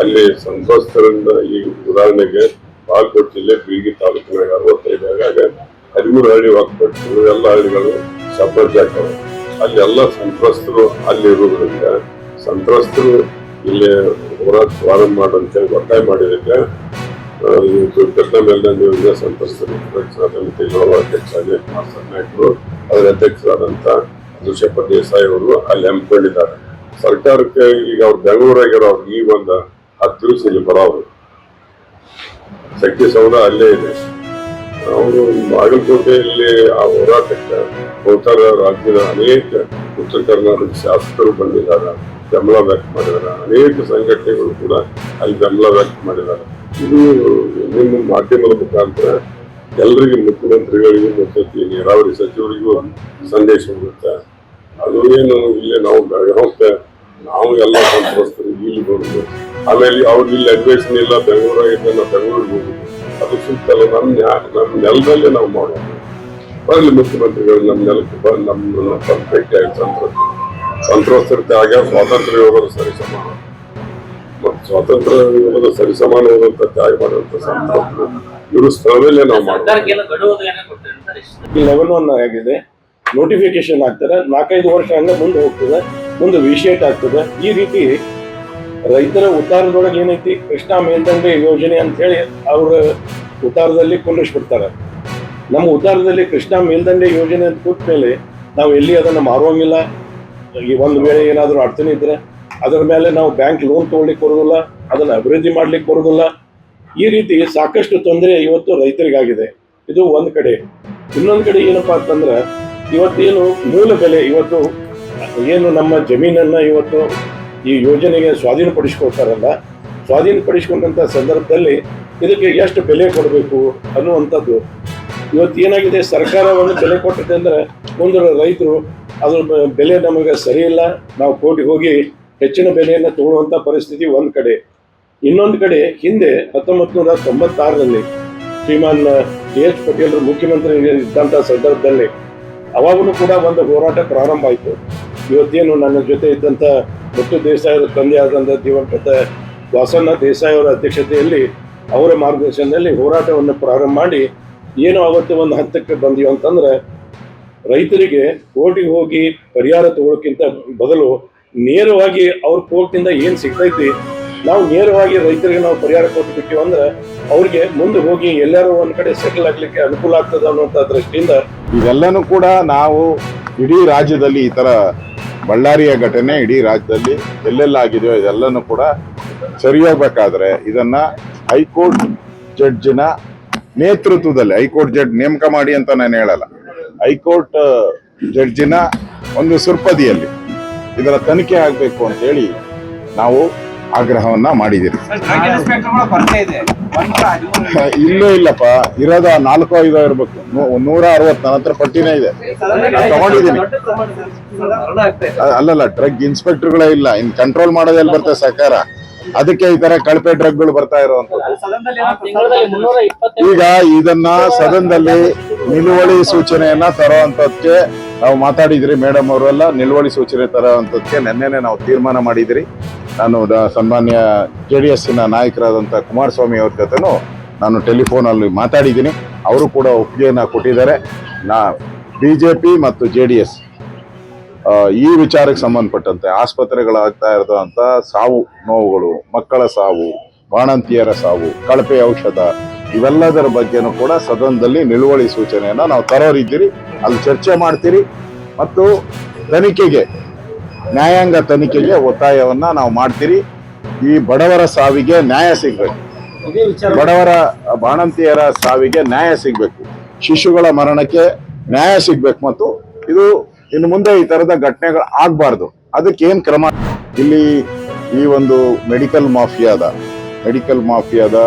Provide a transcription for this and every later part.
ಅಲ್ಲಿ ಸಂತ್ರಸ್ತರಿಂದ ಈ ಉದಾಹರಣೆಗೆ ಬಾಗಲಕೋಟೆ ಜಿಲ್ಲೆ ಬೀಗಿ ತಾಲೂಕಿನಾಗ ಅರವತ್ತೈದು ಆಗಾಗ ಹದಿಮೂರು ಹಳ್ಳಿ ವಾಕ್ಪಟ್ಟು ಎಲ್ಲ ಹಳ್ಳಿಗಳು ಸಬ್ಬರ್ಜ್ ಆಗ್ತವೆ. ಅಲ್ಲಿ ಎಲ್ಲ ಸಂತ್ರಸ್ತರು ಅಲ್ಲಿ ಇರುವುದರಿಂದ ಸಂತ್ರಸ್ತರು ಇಲ್ಲಿ ಹೋರಾಟ ಪ್ರಾರಂಭ ಮಾಡುವಂತ ಒತ್ತಾಯ ಇವತ್ತು ಕೃಷ್ಣ ಮೇಲ್ದಂಡೆ ಯೋಜನೆ ಸಂತ್ರಸ್ತರು ಗೌರವ ಅಧ್ಯಕ್ಷ ಅಜಯ್ ಕುಮಾರ್ ಸರ್ನಾಯ್ಕರು ಅದರ ಅಧ್ಯಕ್ಷರಾದಂಥ ದುಷ್ಯಪ್ಪ ದೇಸಾಯಿ ಅವರು ಅಲ್ಲಿ ಹಮ್ಮಿಕೊಂಡಿದ್ದಾರೆ. ಸರ್ಕಾರಕ್ಕೆ ಈಗ ಅವ್ರು ಬೆಂಗಳೂರಾಗಿರೋ ಈ ಒಂದು ಹತ್ತು ದಿವಸ ಶಕ್ತಿ ಸೌಧ ಅಲ್ಲೇ ಇದೆ. ಅವರು ಬಾಗಲಕೋಟೆಯಲ್ಲಿ ಆ ಹೋರಾಟಕ್ಕೆ ಹೋಗ್ತಾರ ರಾಜ್ಯದ ಅನೇಕ ಉತ್ತರ ಕರ್ನಾಟಕ ಶಾಸಕರು ಬಂದಿದ್ದಾರೆ, ಬೆಂಬಲ ವ್ಯಕ್ತ ಮಾಡಿದ್ದಾರೆ. ಅನೇಕ ಸಂಘಟನೆಗಳು ಕೂಡ ಅಲ್ಲಿ ಬೆಂಬಲ ವ್ಯಕ್ತ ಮಾಡಿದ್ದಾರೆ. ಇದು ನಿಮ್ಮ ಮಾಧ್ಯಮದ ಮುಖಾಂತರ ಎಲ್ಲರಿಗೂ ಮುಖ್ಯಮಂತ್ರಿಗಳಿಗೂ ಮತ್ತು ನೀರಾವರಿ ಸಚಿವರಿಗೂ ಸಂದೇಶ ಹೋಗುತ್ತೆ. ಅದು ಏನು ಇಲ್ಲಿ ನಾವು ಬೆಳಗಾವಕ್ಕೆ ನಾವು ಎಲ್ಲ ಸಂತ್ರಸ್ತರು ಇಲ್ಲಿ ಬರುದು ಆಮೇಲೆ ಅವ್ರು ಇಲ್ಲಿ ಅಡ್ವೈಸ್ನ ಇಲ್ಲ ಬೆಂಗಳೂರಾಗಿದ್ದ ನಾವು ಬೆಂಗಳೂರಿಗೆ ಹೋಗುದು ಅದು ಸುತ್ತಲ್ಲ ನಮ್ಮ ನಮ್ಮ ನೆಲದಲ್ಲೇ ನಾವು ಮಾಡೋದು. ಬರಲಿ ಮುಖ್ಯಮಂತ್ರಿಗಳು ನಮ್ಮ ನೆಲಕ್ಕೆ ಬಂದು ನಮ್ಮ ಪರ್ಫೆಕ್ಟ್ ಆಗಿ ಸಂತೋಷ. ಸಂತ್ರಸ್ತರ ಆಗ ಸ್ವಾತಂತ್ರ್ಯ ಯೋಗದ ಸರಿ ಸಮಾನ. ಮತ್ತು ಸ್ವಾತಂತ್ರ್ಯ ಯೋಗದ ಸರಿ ಸಮಾನ ಸಮಾನವಾದಂತ ತ್ಯಾಗ ಮಾಡುವಂಥ ಸಂತೋಷ. ಇವರು ಸ್ಥಳದಲ್ಲೇ ನಾವು ಮಾಡ್ತೀವಿ ಲೆವೆಲ್ ಒನ್ ಆಗಿದೆ. ನೋಟಿಫಿಕೇಶನ್ ಆಗ್ತಾರೆ ನಾಲ್ಕೈದು ವರ್ಷ ಹಂಗೆ ಮುಂದೆ ಹೋಗ್ತದೆ. ಮುಂದೆ ವಿಷೇಟ್ ಆಗ್ತದೆ. ಈ ರೀತಿ ರೈತರ ಉತ್ತಾರದೊಳಗೆ ಏನೈತಿ? ಕೃಷ್ಣಾ ಮೇಲ್ದಂಡೆ ಯೋಜನೆ ಅಂತ ಹೇಳಿ ಅವ್ರ ಉತ್ತಾರದಲ್ಲಿ ಕುಂಡ್ರಿಸ್ಬಿಡ್ತಾರೆ. ನಮ್ಮ ಉತ್ತಾರದಲ್ಲಿ ಕೃಷ್ಣಾ ಮೇಲ್ದಂಡೆ ಯೋಜನೆ ಅಂತ ಕೂತ ಮೇಲೆ ನಾವು ಎಲ್ಲಿ ಅದನ್ನು ಮಾರುವಂಗಿಲ್ಲ. ಈ ಒಂದು ವೇಳೆ ಏನಾದರೂ ಅಡ್ಚಣೆ ಇದ್ರೆ ಅದರ ಮೇಲೆ ನಾವು ಬ್ಯಾಂಕ್ ಲೋನ್ ತೊಗೊಳ್ಲಿಕ್ಕೆ ಬರೋದಿಲ್ಲ, ಅದನ್ನು ಅಭಿವೃದ್ಧಿ ಮಾಡ್ಲಿಕ್ಕೆ ಬರೋದಿಲ್ಲ. ಈ ರೀತಿ ಸಾಕಷ್ಟು ತೊಂದರೆ ಇವತ್ತು ರೈತರಿಗಾಗಿದೆ. ಇದು ಒಂದು ಕಡೆ. ಇನ್ನೊಂದು ಕಡೆ ಏನಪ್ಪಾ ಅಂತಂದ್ರೆ ಇವತ್ತೇನು ಮೂಲ ಬೆಲೆ ಇವತ್ತು ಏನು ನಮ್ಮ ಜಮೀನನ್ನ ಇವತ್ತು ಈ ಯೋಜನೆಗೆ ಸ್ವಾಧೀನಪಡಿಸ್ಕೊಳ್ತಾರಲ್ಲ ಸ್ವಾಧೀನಪಡಿಸ್ಕೊಂಡಂಥ ಸಂದರ್ಭದಲ್ಲಿ ಇದಕ್ಕೆ ಎಷ್ಟು ಬೆಲೆ ಕೊಡಬೇಕು ಅನ್ನುವಂಥದ್ದು. ಇವತ್ತು ಏನಾಗಿದೆ ಸರ್ಕಾರ ಒಂದು ಬೆಲೆ ಕೊಟ್ಟಿದೆ ಅಂದ್ರೆ ಮುಂದೆ ರೈತರು ಅದ್ರ ಬೆಲೆ ನಮಗೆ ಸರಿ ಇಲ್ಲ, ನಾವು ಕೋರ್ಟಿಗೆ ಹೋಗಿ ಹೆಚ್ಚಿನ ಬೆಲೆಯನ್ನು ತಗೊಳ್ಳುವಂಥ ಪರಿಸ್ಥಿತಿ ಒಂದು ಕಡೆ. ಇನ್ನೊಂದು ಕಡೆ ಹಿಂದೆ ಹತ್ತೊಂಬತ್ತು ನೂರ ತೊಂಬತ್ತಾರರಲ್ಲಿ ಶ್ರೀಮಾನ್ ಡಿ ಎಚ್ ಪಟೇಲ್ ಮುಖ್ಯಮಂತ್ರಿ ಇದ್ದಂಥ ಸಂದರ್ಭದಲ್ಲಿ ಅವಾಗಲೂ ಕೂಡ ಒಂದು ಹೋರಾಟ ಪ್ರಾರಂಭ ಆಯಿತು. ಇವತ್ತೇನು ನನ್ನ ಜೊತೆ ಇದ್ದಂಥ ಮುತ್ತು ದೇಸಾಯಿ ಅವರ ಆದಂಥ ದಿವಂಗತ ವಾಸಣ್ಣ ದೇಸಾಯಿ ಅಧ್ಯಕ್ಷತೆಯಲ್ಲಿ ಅವರ ಮಾರ್ಗದರ್ಶನದಲ್ಲಿ ಹೋರಾಟವನ್ನು ಪ್ರಾರಂಭ ಮಾಡಿ ಏನು ಅವತ್ತು ಒಂದು ಹಂತಕ್ಕೆ ಬಂದೀವಿ ಅಂತಂದ್ರೆ ರೈತರಿಗೆ ಕೋರ್ಟಿಗೆ ಹೋಗಿ ಪರಿಹಾರ ತಗೊಳ್ಳೋಕ್ಕಿಂತ ಬದಲು ನೇರವಾಗಿ ಅವ್ರ ಕೋರ್ಟಿಂದ ಏನು ಸಿಗ್ತೈತಿ, ನಾವು ನೇರವಾಗಿ ರೈತರಿಗೆ ನಾವು ಪರಿಹಾರ ಕೊಟ್ಬಿಟ್ಟಿವಿ ಅಂದ್ರೆ ಅವ್ರಿಗೆ ಮುಂದೆ ಹೋಗಿ ಎಲ್ಲರೂ ಒಂದು ಕಡೆ ಸೆಟಲ್ ಆಗ್ಲಿಕ್ಕೆ ಅನುಕೂಲ ಆಗ್ತದೆ ಅನ್ನುವಂಥ ದೃಷ್ಟಿಯಿಂದ ಇವೆಲ್ಲನೂ ಕೂಡ ನಾವು ಇಡೀ ರಾಜ್ಯದಲ್ಲಿ ಈ ತರ ಬಳ್ಳಾರಿಯ ಘಟನೆ ಇಡೀ ರಾಜ್ಯದಲ್ಲಿ ಎಲ್ಲೆಲ್ಲ ಆಗಿದೆಯೋ ಇದೆಲ್ಲನೂ ಕೂಡ ಸರಿ ಹೋಗ್ಬೇಕಾದ್ರೆ ಇದನ್ನ ಹೈಕೋರ್ಟ್ ಜಡ್ಜಿನ ನೇತೃತ್ವದಲ್ಲಿ, ಹೈಕೋರ್ಟ್ ಜಡ್ಜ್ ನೇಮಕ ಮಾಡಿ ಅಂತ ನಾನು ಹೇಳಲ್ಲ. ಹೈಕೋರ್ಟ್ ಜಡ್ಜಿನ ಒಂದು ಸುರ್ಪದಿಯಲ್ಲಿ ಇದರ ತನಿಖೆ ಆಗಬೇಕು ಅಂತ ಹೇಳಿ ನಾವು ಆಗ್ರಹವನ್ನ ಮಾಡಿದ್ದೀರಿ. ಇಲ್ಲೂ. ಇಲ್ಲಪ್ಪ. ಇರೋದ ನಾಲ್ಕು ಐದು ಇರ್ಬೇಕು ನೂ- ನೂರ ಅರವತ್ತು ನನ್ನ ಹತ್ರ ಪಟ್ಟಿನೇ ಇದೆ. ನಾನ್ ತಗೊಂಡಿದ್ದೀನಿ. ಅಲ್ಲಲ್ಲ ಡ್ರಗ್ ಇನ್ಸ್ಪೆಕ್ಟರ್ಗಳೇ ಇಲ್ಲ. ಇನ್ ಕಂಟ್ರೋಲ್ ಮಾಡೋದೆಲ್ಲ ಬರ್ತದೆ ಸರ್ಕಾರ. ಅದಕ್ಕೆ ಈ ತರ ಕಳಪೆ ಡ್ರಗ್ಗಳು ಬರ್ತಾ ಇರುವಂತದ್ದು ಈಗ ಇದನ್ನ ಸದನದಲ್ಲಿ ನಿಲುವಳಿ ಸೂಚನೆಯನ್ನ ತರುವಂತದ್ಕೆ ನಾವು ಮಾತಾಡಿದ್ರಿ ಮೇಡಮ್ ಅವರೆಲ್ಲ ನಿಲುವಳಿ ಸೂಚನೆ ತರುವಂತದ್ಕೆ ನಿನ್ನೆನೆ ನಾವು ತೀರ್ಮಾನ ಮಾಡಿದ್ರಿ. ನಾನು ಸನ್ಮಾನ್ಯ ಜೆ ಡಿ ಎಸ್ಸಿನ ನಾಯಕರಾದಂಥ ಕುಮಾರಸ್ವಾಮಿ ಅವ್ರ ಜೊತೆನೂ ನಾನು ಟೆಲಿಫೋನ್ ಅಲ್ಲಿ ಮಾತಾಡಿದ್ದೀನಿ. ಅವರು ಕೂಡ ಒಪ್ಪಿಗೆಯನ್ನ ಕೊಟ್ಟಿದ್ದಾರೆ. ನಾ ಬಿ ಜೆ ಪಿ ಮತ್ತು ಜೆ ಡಿ ಎಸ್ ಈ ವಿಚಾರಕ್ಕೆ ಸಂಬಂಧಪಟ್ಟಂತೆ ಆಸ್ಪತ್ರೆಗಳಾಗ್ತಾ ಇರೋದಂಥ ಸಾವು ನೋವುಗಳು, ಮಕ್ಕಳ ಸಾವು, ಬಾಣಂತಿಯರ ಸಾವು, ಕಳಪೆ ಔಷಧ, ಇವೆಲ್ಲದರ ಬಗ್ಗೆನೂ ಕೂಡ ಸದನದಲ್ಲಿ ನಿಲುವಳಿ ಸೂಚನೆಯನ್ನ ನಾವು ತರೋರಿದ್ದೀರಿ. ಅಲ್ಲಿ ಚರ್ಚೆ ಮಾಡ್ತೀರಿ. ಮತ್ತು ತನಿಖೆಗೆ ನ್ಯಾಯಾಂಗ ತನಿಖೆಗೆ ಒತ್ತಾಯವನ್ನ ನಾವು ಮಾಡ್ತೀರಿ. ಈ ಬಡವರ ಸಾವಿಗೆ ನ್ಯಾಯ ಸಿಗ್ಬೇಕು. ಬಡವರ ಬಾಣಂತಿಯರ ಸಾವಿಗೆ ನ್ಯಾಯ ಸಿಗ್ಬೇಕು. ಶಿಶುಗಳ ಮರಣಕ್ಕೆ ನ್ಯಾಯ ಸಿಗ್ಬೇಕು ಮತ್ತು ಇದು ಇನ್ನು ಮುಂದೆ ಈ ತರದ ಘಟನೆಗಳು ಆಗ್ಬಾರ್ದು. ಅದಕ್ಕೆ ಏನ್ ಕ್ರಮ? ಇಲ್ಲಿ ಈ ಒಂದು ಮೆಡಿಕಲ್ ಮಾಫಿಯಾದ ಮೆಡಿಕಲ್ ಮಾಫಿಯಾದ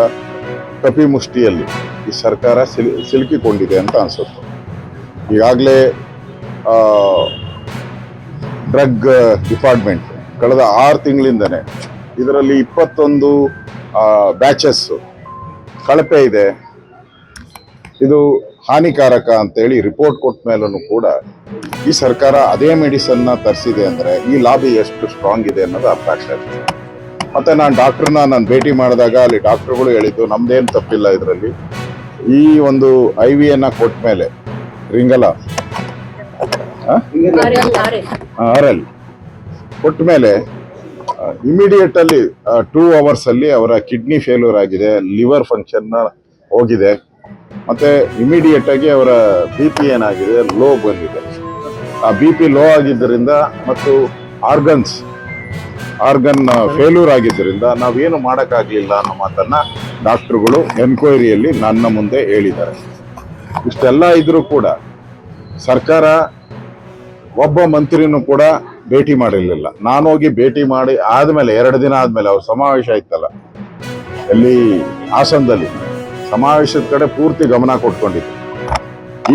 ಕಪಿ ಮುಷ್ಟಿಯಲ್ಲಿ ಈ ಸರ್ಕಾರ ಸಿಲ್ ಸಿಲುಕಿಕೊಂಡಿದೆ ಅಂತ ಅನಿಸುತ್ತೆ. ಈಗಾಗಲೇ ಡ್ರಗ್ ಡಿಪಾರ್ಟ್ಮೆಂಟ್ ಕಳೆದ ಆರು ತಿಂಗಳಿಂದನೇ. ಇದರಲ್ಲಿ ಇಪ್ಪತ್ತೊಂದು ಬ್ಯಾಚಸ್ಸು ಕಳಪೆ ಇದೆ. ಇದು ಹಾನಿಕಾರಕ ಅಂತೇಳಿ ರಿಪೋರ್ಟ್ ಕೊಟ್ಟ ಮೇಲೂ ಕೂಡ ಈ ಸರ್ಕಾರ ಅದೇ ಮೆಡಿಸನ್ನ ತರಿಸಿದೆ ಅಂದರೆ ಈ ಲಾಬಿ ಎಷ್ಟು ಸ್ಟ್ರಾಂಗ್ ಇದೆ ಅನ್ನೋದು ಅರ್ಥ ಆಗ್ತಾ ಇದೆ. ಮತ್ತು ನಾನು ಡಾಕ್ಟ್ರನ್ನ ನಾನು ಭೇಟಿ ಮಾಡಿದಾಗ ಅಲ್ಲಿ ಡಾಕ್ಟ್ರುಗಳು ಹೇಳಿದ್ದು ನಮ್ದೇನು ತಪ್ಪಿಲ್ಲ ಇದರಲ್ಲಿ. ಈ ಒಂದು ಐ ವಿಯನ್ನು ಕೊಟ್ಟ ಮೇಲೆ ರಿಂಗಲ ಆರ್ ಎಲ್ ಕೊಟ್ಟ ಮೇಲೆ ಇಮಿಡಿಯೇಟ್ ಅಲ್ಲಿ ಟೂ ಅವರ್ಸ್ ಅಲ್ಲಿ ಅವರ ಕಿಡ್ನಿ ಫೇಲ್ಯೂರ್ ಆಗಿದೆ ಲಿವರ್ ಫಂಕ್ಷನ್ ಹೋಗಿದೆ. ಮತ್ತೆ ಇಮಿಡಿಯೇಟ್ ಆಗಿ ಅವರ ಬಿ ಪಿ ಏನಾಗಿದೆ ಲೋ ಬಂದಿದೆ. ಆ ಬಿ ಪಿ ಲೋ ಆಗಿದ್ದರಿಂದ ಮತ್ತು ಆರ್ಗನ್ಸ್ ಆರ್ಗನ್ ಫೇಲ್ಯೂರ್ ಆಗಿದ್ದರಿಂದ ನಾವೇನು ಮಾಡೋಕ್ಕಾಗಲಿಲ್ಲ ಅನ್ನೋ ಮಾತನ್ನ ಡಾಕ್ಟ್ರುಗಳು ಎನ್ಕ್ವೈರಿಯಲ್ಲಿ ನನ್ನ ಮುಂದೆ ಹೇಳಿದ್ದಾರೆ. ಇಷ್ಟೆಲ್ಲ ಇದ್ರೂ ಕೂಡ ಸರ್ಕಾರ ಒಬ್ಬ ಮಂತ್ರಿನೂ ಕೂಡ ಭೇಟಿ ಮಾಡಿರಲಿಲ್ಲ. ನಾನು ಹೋಗಿ ಭೇಟಿ ಮಾಡಿ ಆದಮೇಲೆ, ಎರಡು ದಿನ ಆದಮೇಲೆ ಅವ್ರ ಸಮಾವೇಶ ಆಯ್ತಲ್ಲ ಅಲ್ಲಿ ಹಾಸನದಲ್ಲಿ ಸಮಾವೇಶದ ಕಡೆ ಪೂರ್ತಿ ಗಮನ ಕೊಟ್ಕೊಂಡಿದ್ದೆ.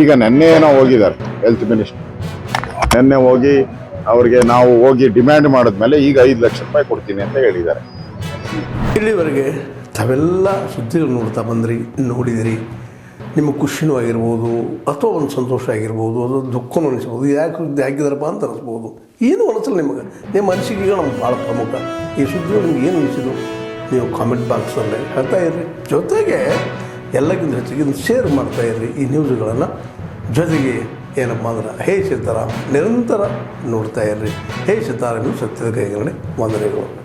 ಈಗ ನೆನ್ನೆ ಏನೋ ಹೋಗಿದ್ದಾರೆ ಹೆಲ್ತ್ ಮಿನಿಸ್ಟರ್ ನೆನ್ನೆ ಹೋಗಿ ಅವ್ರಿಗೆ ನಾವು ಹೋಗಿ ಡಿಮ್ಯಾಂಡ್ ಮಾಡಿದ್ಮೇಲೆ ಈಗ ಐದು ಲಕ್ಷ ರೂಪಾಯಿ ಕೊಡ್ತೀನಿ ಅಂತ ಹೇಳಿದ್ದಾರೆ. ಇಲ್ಲಿವರೆಗೆ ತಾವೆಲ್ಲ ಸುದ್ದಿಗಳು ನೋಡ್ತಾ ಬಂದ್ರಿ, ನೋಡಿದಿರಿ. ನಿಮಗೆ ಖುಷಿನೂ ಆಗಿರ್ಬೋದು ಅಥವಾ ಒಂದು ಸಂತೋಷ ಆಗಿರ್ಬೋದು, ಅದು ದುಃಖನೂ ಅನಿಸ್ಬೋದು ಯಾಕೆ ಸುದ್ದಿ ಹಾಕಿದಾರಪ್ಪ ಅಂತ ಅನಿಸ್ಬೋದು. ಏನು ಅನಿಸಲ್ಲ ನಿಮಗೆ. ನಿಮ್ಮ ಮನಸ್ಸಿಗೆ ನಮ್ಗೆ ಭಾಳ ಪ್ರಮುಖ. ಈ ಸುದ್ದಿ ನಿಮ್ಗೆ ಏನು ಅನಿಸಿದ್ರು ನೀವು ಕಾಮೆಂಟ್ ಬಾಕ್ಸಲ್ಲಿ ಹೇಳ್ತಾ ಇರ್ರಿ. ಜೊತೆಗೆ ಎಲ್ಲಕ್ಕಿಂತ ಹೆಚ್ಚಿಗೆ ಶೇರ್ ಮಾಡ್ತಾ ಇರ್ರಿ ಈ ನ್ಯೂಸ್ಗಳನ್ನು ಜೊತೆಗೆ ಏನಪ್ಪ ಅಂದ್ರೆ ಹೇ ಸಿತಾರಾಮ್ ನಿರಂತರ ನೋಡ್ತಾ ಇರ್ರಿ. ಹೇ ನೀವು ಸತ್ಯದ ಕೈಗರಣೆ ವಂದನೆಗಳು.